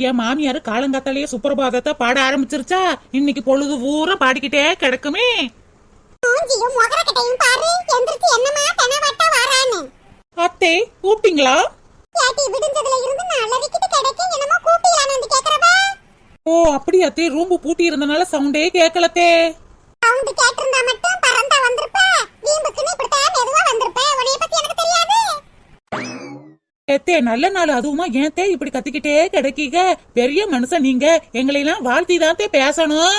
என் மாமியார் காலங்காத்தாலேயே சுப்பிரபாதத்தை பாட ஆரம்பிச்சிருச்சா? இன்னைக்கு பொழுது பூரா பாடிக்கிட்டே கிடக்குமே. அத்தே கூப்பிட்டீங்களா? ஓ அப்படி அத்தே. ரூம் பூட்டி இருந்தனால சவுண்டே கேட்கலத்தே சவுண்ட் கேட்டிருந்தா மட்டும் பறந்தா வந்திருப்ப. எத்தே நல்ல நாள் அதுவுமா ஏன் தே இப்படி கத்திக்கிட்டே கிடைக்கீங்க? பெரிய மனுஷன் நீங்க. எங்களை எல்லாம் வாழ்த்தி தான் தே பேசணும்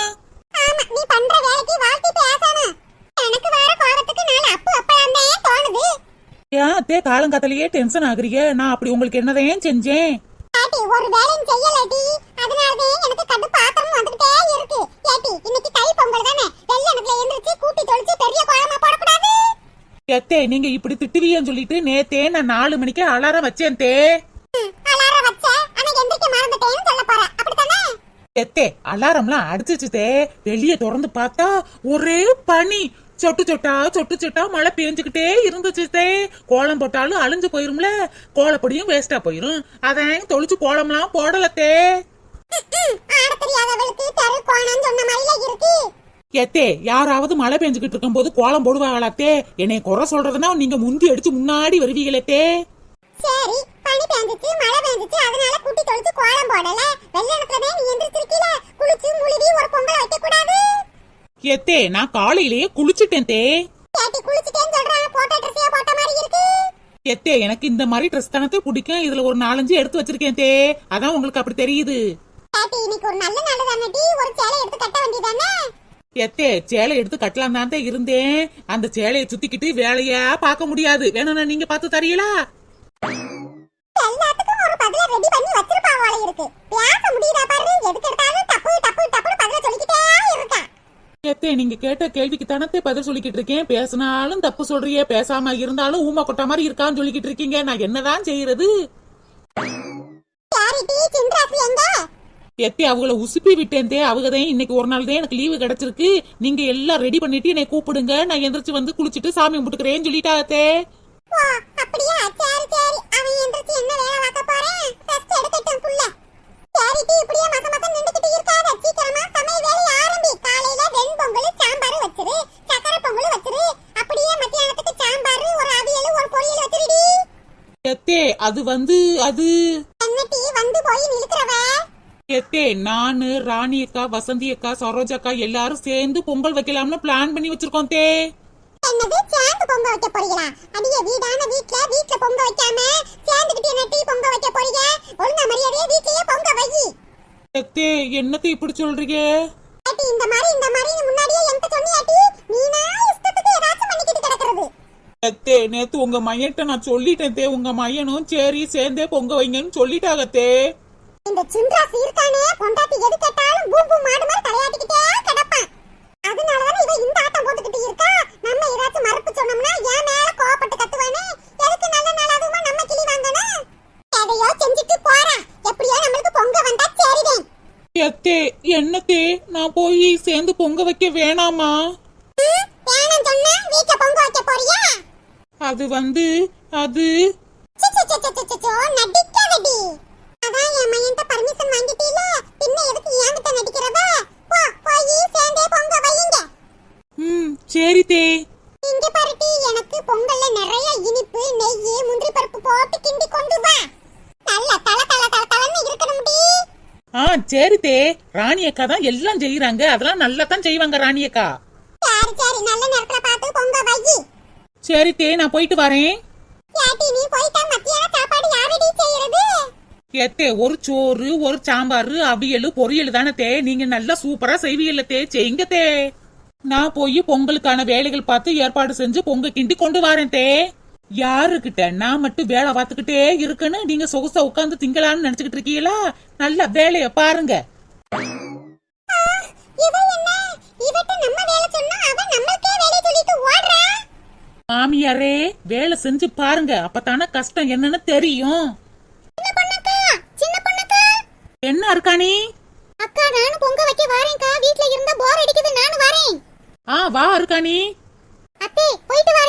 நீ பண்ற வேலைக்கு வாழ்த்தி பேசணும். எனக்கு வர கோபத்துக்கு நான் அப்பு அப்பலாம் தோணுது? ஏன் அத்தே காலங்காத்தாலேயே டென்ஷன் ஆகுறீங்க? நான் அப்படி உங்களுக்கு என்னதான் செஞ்சேன்? ஏட்டி ஒரு வேலையும் செய்யலடி. அதனாலதான் எனக்கு கண்டு பாத்திரம் வந்துகிட்டே இருக்கு. ஏட்டி இன்னைக்கு எத்தே நீங்க இப்படி திட்டுவீங்கன்னு சொல்லிட்டு நேத்தே நான் நாலு மணிக்கு அலாரம் வச்சேன் தே. எத்தே அலாரம்லாம் அடிச்சிச்சு தே. வெளியே திறந்து பார்த்தா ஒரே பனி. சொட்டு சொட்டா சொட்டு சொட்டா மழை பெஞ்சுக்கிட்டே இருந்துச்சு தே. கோலம் போட்டாலும் அழிஞ்சு போயிரும்ல. கோலப்பொடியும் வேஸ்டா போயிரும். அதான் தொளிச்சு கோலம்லாம் போடலத்தே ஆட தெரியாதவளுக்கு தெரு கோணம் சொன்ன மாதிரில இருக்கு. எத்தே யாராவது மழை பெஞ்சுக்கிட்டு இருக்கும் போது கோலம் போடுவாங்களாத்தே என்னை குறை சொல்றதுன்னா நீங்க முந்தி அடிச்சு முன்னாடி வருவீங்களே சரி பனி பேஞ்சிச்சு மழை பேஞ்சிச்சு அதனால கூட்டி தொளிச்சு கோலம் போடல. வெள்ளனத்துல நீ எந்திரிச்சிருக்கீல? குளிச்சு முழுவி ஒரு பொங்கல் வைக்க கூடாது எத்தே நான் காலையிலேயே குளிச்சுட்டேன் தே. ஏட்டி குளிச்சுட்டேன்னு சொல்றாங்க போட்ட ட்ரெஸ்ஸையே போட்ட மாதிரி இருக்கு. எத்தே எனக்கு இந்த மாதிரி ட்ரெஸ் தானத்தே பிடிக்கும். இதுல ஒரு நாலஞ்சு எடுத்து வச்சிருக்கேன் தே. அதான் உங்களுக்கு அப்படி தெரியுது. ஏட்டி இன்னைக்கு ஒரு நல்ல நாள் தானடி ஒரு சேலை எடுத்து கட்ட வேண்டியதானே எத்தே சேலை எடுத்து கட்டலாம் தான் தே இருந்தேன். அந்த சேலையை சுத்திக்கிட்டு வேலையா பார்க்க முடியாது. வேணும்னா நீங்க பார்த்து தரீங்களா? எல்லாத்துக்கும் ஒரு பதில ரெடி பண்ணி வச்சிருப்பா போல இருக்கு. பேச முடியுதா பாரு எதுக்கு எடுத்தாலும் டப்பு டப்பு டப்புன்னு பதில சொல்லிக்கிட்டே இருக்கா எத்தே நீங்க கேட்ட கேள்விக்கு தானத்தே பதில் சொல்லிக்கிட்டு இருக்கேன். பேசினாலும் தப்பு சொல்றியே. பேசாம இருந்தாலும் ஊமா கொட்டா மாதிரி இருக்கான்னு சொல்லிக்கிட்டு இருக்கீங்க. நான் என்னதான் செய்யறது? எத்தே அவங்கள உசுப்பி விட்டேன் தே அவங்க தான் இன்னைக்கு ஒரு நாள் தான் எனக்கு லீவு கிடைச்சிருக்கு. நீங்க எல்லாம் ரெடி பண்ணிட்டு என்னை கூப்பிடுங்க. நான் எந்திரிச்சு வந்து குளிச்சிட்டு சாமி கும்பிட்டுக்கிறேன்னு சொல்லிட்டாங்க தே ஓ அப்படியா சரி சரி. அவன் எந்திரிச்சு என்ன வேலை பார்க்க போறேன்? ரெஸ்ட் எடுக்கட்டும் புள்ள. சரிட்டி இப்படியே மச மச நின்னுக்கிட்டு இருக்காத. சீக்கிரமா சமையல் வேலையை ஆரம்பி. காலையில வெண்பொங்கல் சாம்பார் வச்சிரு. சக்கரை பொங்கல் வச்சிரு. அப்படியே மத்தியானத்துக்கு சாம்பார் ஒரு அவியல் ஒரு பொரியல் வச்சிருடி எத்தே அது வந்து அது வந்து போய் நிலுக்கிறவ எத்தே நானு ராணி அக்கா வசந்தி அக்கா சரோஜா அக்கா எல்லாரும் சேர்ந்து பொங்கல் வைக்கலாம்னு பிளான் பண்ணி வச்சிருக்கோம் தே. என்னது? சேர்ந்து பொங்க வைக்க போறீங்களா? அடிய வீடான வீட்ல வீட்ல பொங்க வைக்காம சேர்ந்துகிட்டு என்ன டீ பொங்க வைக்க போறீங்க? ஒழுங்கா மரியாதையா வீட்லயே பொங்க வை. எத்தே என்னத்தை இப்படி சொல்றீங்க? ஏட்டி இந்த மாதிரி இந்த மாதிரி முன்னாடியே என்கிட்ட சொன்னியாட்டி நீனா இஷ்டத்துக்கு ஏதாச்சும் பண்ணிக்கிட்டு கிடக்குறது. எத்தே நேத்து உங்க மையன்ட்ட நான் சொல்லிட்டேன் தே. உங்க மையனும் சரி சேர்ந்தே பொங்க வைங்கன்னு சொல்லிட்டாங்க தே. இந்த சின்ராசு இருக்கானே பொண்டாட்டி எது கேட்டாலும் பூம்பு மாடு மாதிரி தலையாட்டிக்கிட்டே கிடப்பான். அதனாலதான் இவ இந்த ஆட்டம் போட்டுக்கிட்டு இருக்கா? நம்ம ஏதாச்சும் மறுப்பு சொன்னோம்னா ஏன் மேல கோவப்பட்டு கத்துவானே? எதுக்கு நல்ல நாள் அதுவுமா நம்ம கிளி வாங்கணும்? எதையோ செஞ்சுட்டு போறான் எப்படியோ நம்மளுக்கு பொங்க வந்தா சரிதான் எத்தே என்னத்தே? நான் போய் சேர்ந்து பொங்க வைக்க வேணாமா? வேணாம் சொன்னா வீட்ல பொங்க வைக்க போறியா? அது வந்து அது சி, சி, சி, சி, சி, சி, சோ, நடிக்காதடி அதான் என் மையன்ட்ட பர்மிஷன் வாங்கிட்டீல பின்ன எதுக்கு என்கிட்ட நடிக்கிறவ போ போய் சேர்ந்தே பொங்க வையுங்க ம் சரி தே இங்க பாருட்டி எனக்கு பொங்கல்ல நிறைய இனிப்பு நெய் முந்திரி பருப்பு போட்டு கிண்டி கொண்டு வா நல்ல தல தல தல தலன்னு இருக்கணும்டி ஆ சரி தே ராணி அக்கா தான் எல்லாம் செய்யறாங்க அதெல்லாம் நல்லா தான் செய்வாங்க ராணி அக்கா சரி சரி நல்ல நேரத்துல பார்த்து பொங்க வை. சரி தே நான் போயிட்டு வரேன். ஏட்டி நீ போயிட்டா மத்தியான சாப்பாடு யாரடி செய்யறது? எத்தே ஒரு சோறு ஒரு சாம்பார் அவியல் பொரியல் தானே தே. நீங்க நல்லா சூப்பரா செய்வீங்கல்ல தே. செய்யுங்க தே. நான் போய் பொங்கலுக்கான வேலைகள் பார்த்து ஏற்பாடு செஞ்சு பொங்க கிண்டி கொண்டு வரேன் தே. யாருக்கிட்ட நான் மட்டும் வேலை பார்த்துக்கிட்டே இருக்குன்னு நீங்க சொகுசா உட்காந்து திங்கலான்னு நினைச்சுக்கிட்டு இருக்கீங்களா? நல்ல வேலைய பாருங்க. மாமியாரே வேலை செஞ்சு பாருங்க. அப்பதானே கஷ்டம் என்னன்னு தெரியும். சின்ன பொண்ணுக்கா சின்ன பொண்ணுக்கா? என்ன இருக்கானி அக்கா நானும் பொங்க வைக்க வரேன்க்கா. வீட்ல இருந்தா போர் அடிக்குது. நானும் வரேன். ஆ வா இருக்கானி அத்தே போயிட்டு வரேன்.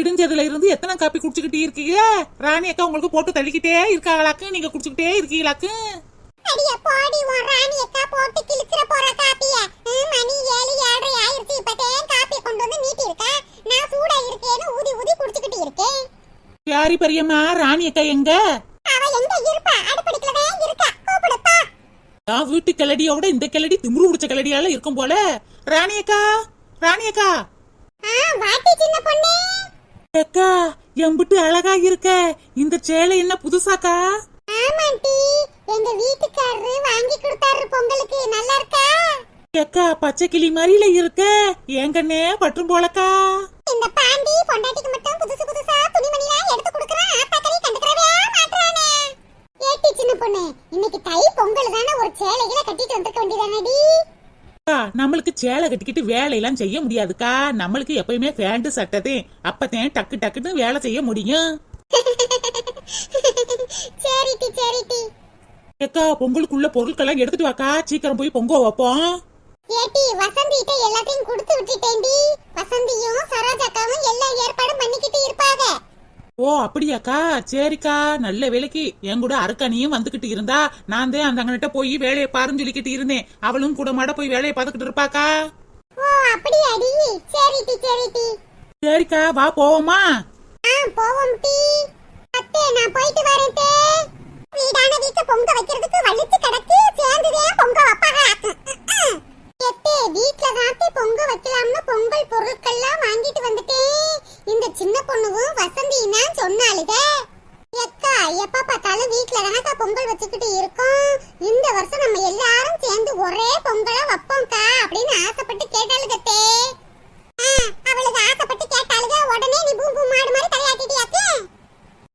இடிஞ்சதுல இருந்து எத்தனை காப்பி குடிச்சுக்கிட்டே இருக்கீங்க? ராணி அக்கா உங்களுக்கு போட்டு தள்ளிக்கிட்டே இருக்காங்களாக்கு நீங்க குடிச்சுக்கிட்டே இருக்கீங்களாக்கு? அடிய போடி உன் ராணியக்கா போட்டு கிழிச்சிர போற காப்பிய. மணி ஏழு ஏழரை ஆயிருச்சு இப்பதேன் காப்பி கொண்டு வந்து நீட்டி இருக்கா? நான் சூடா இருக்கேன்னு ஊதி ஊதி குடிச்சுக்கிட்டு இருக்கேன். யாரி பெரியம்மா? ராணி அக்கா எங்க? அவ எங்க இருப்பா? அடுப்படிக்கலதான் இருக்கா. கூப்பிடுப்பா. நான் வீட்டு கிளடியோட இந்த கிளடி திமிரு பிடிச்ச கிளடியால இருக்கும் போல. ராணி அக்கா ராணி அக்கா. வாட்டி சின்ன பொண்ணு. அக்கா எம்பிட்டு அழகா இருக்க. இந்த சேலை என்ன புதுசாக்கா? ஆமாண்டி எங்க வீட்டுக்காரரு வாங்கி கொடுத்தாரு பொங்கலுக்கு. நல்லா இருக்கா? அக்கா பச்சை கிளி மாதிரில இருக்க. ஏங்கண்ணே பற்றும் போலக்கா. இந்த பாண்டி பொண்டாட்டிக்கு மட்டும் புதுசு புதுசா துணிமணிலாம் எடுத்து கொடுக்கறான் ஆத்தாக்கறி கண்டுக்கறவே மாட்றானே ஏட்டி சின்ன பொண்ணு இன்னைக்கு தை பொங்கல் தானே ஒரு சேலைகளை கட்டிட்டு வந்திருக்க வேண்டியதானடி அக்கா நம்மளுக்கு சேலை கட்டிக்கிட்டு வேலையெல்லாம் செய்ய முடியாதுக்கா. நம்மளுக்கு எப்பயுமே பேண்ட் சட்டதே அப்பதான் டக்கு டக்குன்னு வேலை செய்ய முடியும். சரிட்டி சரிட்டி. அக்கா பொங்கலுக்குள்ள பொருட்கள்லாம் எடுத்துட்டு வாக்கா. சீக்கிரம் போய் பொங்க வைப்போம். ஏட்டி வசந்திட்ட எல்லாத்தையும் கொடுத்து விட்டுட்டேன்டி. வசந்தியும் சரோஜாக்காவும் எல்லா ஏற்பாடும் பண்ணிக்கிட்டு இருப்பாங்க. ஓ அப்படியாக்கா? சரிக்கா. நல்ல வேலைக்கு என் கூட அருக்கணியும் வந்துகிட்டு இருந்தா நான் தான் அந்த அங்கன்கிட்ட போய் வேலையை பாருன்னு சொல்லிக்கிட்டு இருந்தேன். அவளும் கூட மாட போய் வேலையை பார்த்துக்கிட்டு இருப்பாக்கா? ஓ அப்படியாடி சரிட்டி சரிட்டி சரிக்கா வா போவோமா? ஆ போவோம் டி. அத்தே நான் போயிட்டு வரேன் தே. வீடான வீட்டு பொங்க வைக்கிறதுக்கு வலிச்சு கிடக்கு. சேர்ந்துதே பொங்க வைப்பாங்க. எத்தே வீட்ல தான் பொங்க வைக்கலாம்னு பொங்கல் பொருட்கள்லாம் வாங்கிட்டு வந்துட்டேன் இந்த சின்ன பொண்ணுவும் வசந்தினா சொன்னாளுக. எக்கா எப்ப பார்த்தாலும் வீட்ல தானக்கா பொங்கல் வச்சுக்கிட்டு இருக்கோம். இந்த வருஷம் நம்ம எல்லாரும் சேர்ந்து ஒரே பொங்கலா வைப்போம்க்கா அப்படின்னு ஆசைப்பட்டு கேட்டாளுகத்தே ஆ, அவளுக்கு ஆசைப்பட்டு கேட்டாளுக உடனே நீ பூ பூ மாடு மாதிரி தலையாட்டிட்டியாக்கு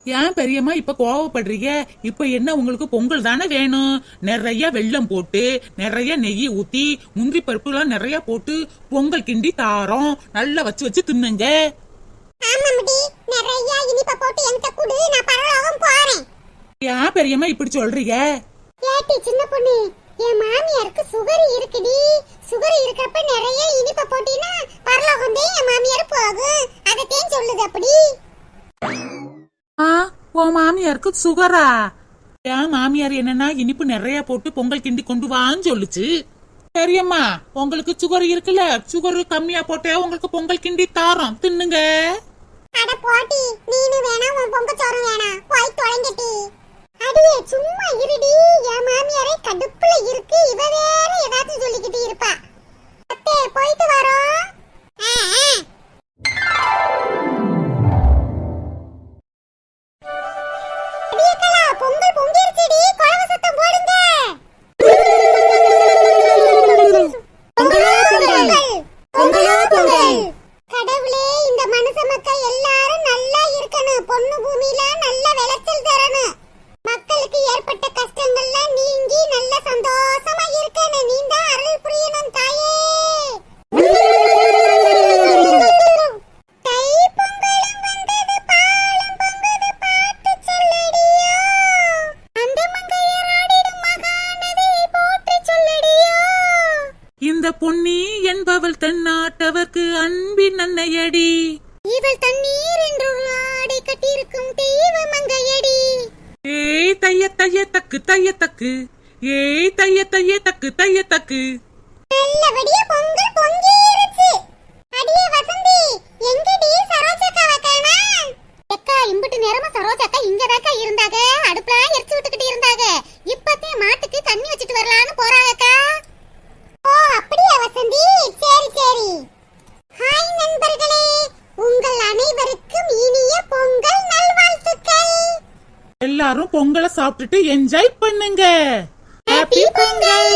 ஏன் பெரியம்மா இப்ப கோவப்படுறீங்க? இப்ப என்ன உங்களுக்கு பொங்கல் தானே வேணும்? நிறைய வெல்லம் போட்டு நிறைய நெய் ஊத்தி முந்திரி பருப்பு எல்லாம் நிறைய போட்டு பொங்கல் கிண்டி தாரோம். நல்லா வச்சு வச்சு தின்னுங்க. ஏன் பெரியம்மா இப்படி சொல்றீங்க? ஏட்டி சின்ன பொண்ணு என் மாமியாருக்கு சுகர் இருக்குடி. சுகர் இருக்கிறப்ப நிறைய இனிப்ப போட்டினா பரலோகம் தான் என் மாமியார் போகும். அதத்தையும் சொல்லுது அப்படி. ஆ உன் மாமியாருக்கு சுகரா? என் மாமியார் என்னன்னா இனிப்பு நிறைய போட்டு பொங்கல் கிண்டி கொண்டு வான்னு சொல்லுச்சு. சரியம்மா உங்களுக்கு சுகர் இருக்குல்ல? சுகர் கம்மியா போட்டே உங்களுக்கு பொங்கல் கிண்டி தாரோம். தின்னுங்க. அட போட்டி நீனு வேணா உன் பொங்க ஏய் தைய தைய தக்கு தைய தக்கு. ஏய் தைய தைய தக்கு தைய தக்கு. நல்லபடியா பொங்கல் பொங்கிருச்சு. அடியே வசந்தி எங்கடி சரோஜாக்காவை காணா அக்கா இம்புட்டு நேரமா சரோஜாக்கா இங்கதாக்கா இருந்தாங்க அடுப்புல எரிச்சு விட்டுக்கிட்டு இருந்தாங்க இப்பத்தே மாட்டுக்கு தண்ணி வச்சிட்டு வரலான்னு போறாங்கக்கா ஓ அப்படியா வசந்தி சரி சரி ஹாய் நண்பர்களே உங்கள் அனைவருக்கும் இனிய பொங்கல் நல்வாழ்த்துக்கள் எல்லாரும் பொங்கலை சாப்பிட்டுட்டு என்ஜாய் பண்ணுங்க ஹாப்பி பொங்கல்!